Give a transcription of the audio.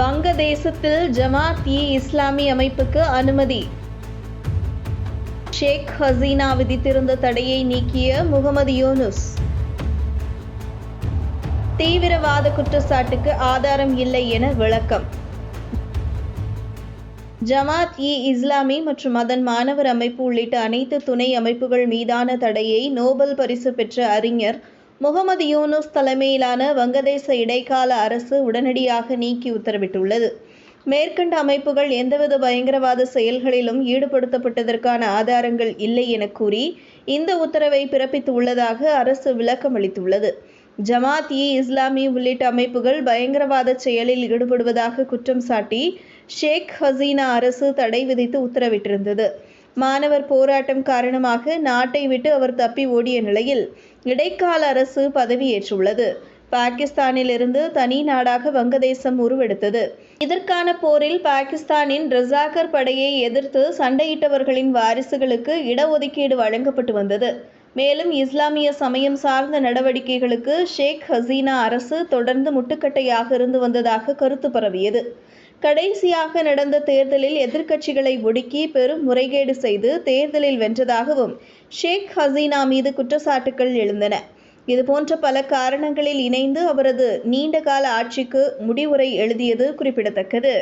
வங்கதேசத்தில் ஜமாத் இ இஸ்லாமி அமைப்புக்கு அனுமதி. ஷேக் ஹசீனா விதித்திருந்த தடையை நீக்கிய முகமது யூனுஸ். தீவிரவாத குற்றச்சாட்டுக்கு ஆதாரம் இல்லை என விளக்கம். ஜமாத் இ இஸ்லாமி மற்றும் அதன் மாணவர் அமைப்பு உள்ளிட்ட அனைத்து துணை அமைப்புகள் மீதான தடையை நோபல் பரிசு பெற்ற அறிஞர் முகமது யூனுஸ் தலைமையிலான வங்கதேச இடைக்கால அரசு உடனடியாக நீக்கி உத்தரவிட்டுள்ளது. மேற்கண்ட அமைப்புகள் எந்தவித பயங்கரவாத செயல்களிலும் ஈடுபடுத்தப்பட்டதற்கான ஆதாரங்கள் இல்லை என கூறி இந்த உத்தரவை பிறப்பித்துள்ளதாக அரசு விளக்கம் அளித்துள்ளது. ஜமாத் இ இஸ்லாமி உள்ளிட்ட அமைப்புகள் பயங்கரவாத செயலில் ஈடுபடுவதாக குற்றம் சாட்டி ஷேக் ஹசீனா அரசு தடை விதித்து உத்தரவிட்டிருந்தது. மாணவர் போராட்டம் காரணமாக நாட்டை விட்டு அவர் தப்பி ஓடிய நிலையில் இடைக்கால அரசு பதவியேற்றுள்ளது பாகிஸ்தானிலிருந்து தனி நாடாக வங்கதேசம் உருவெடுத்தது. இதற்கான போரில் பாகிஸ்தானின் ரசாகர் படையை எதிர்த்து சண்டையிட்டவர்களின் வாரிசுகளுக்கு இடஒதுக்கீடு வழங்கப்பட்டு வந்தது. மேலும் இஸ்லாமிய சமயம் சார்ந்த நடவடிக்கைகளுக்கு ஷேக் ஹசீனா அரசு தொடர்ந்து முட்டுக்கட்டையாக இருந்து வந்ததாக கருத்து பரவியது. கடைசியாக நடந்த தேர்தலில் எதிர்க்கட்சிகளை ஒடுக்கி பெரும் முறைகேடு செய்து தேர்தலில் வென்றதாகவும் ஷேக் ஹசீனா மீது குற்றச்சாட்டுகள் எழுந்தன. இதுபோன்ற பல காரணங்களில் இணைந்து அவரது நீண்டகால ஆட்சிக்கு முடிவுரை எழுதியது குறிப்பிடத்தக்கது.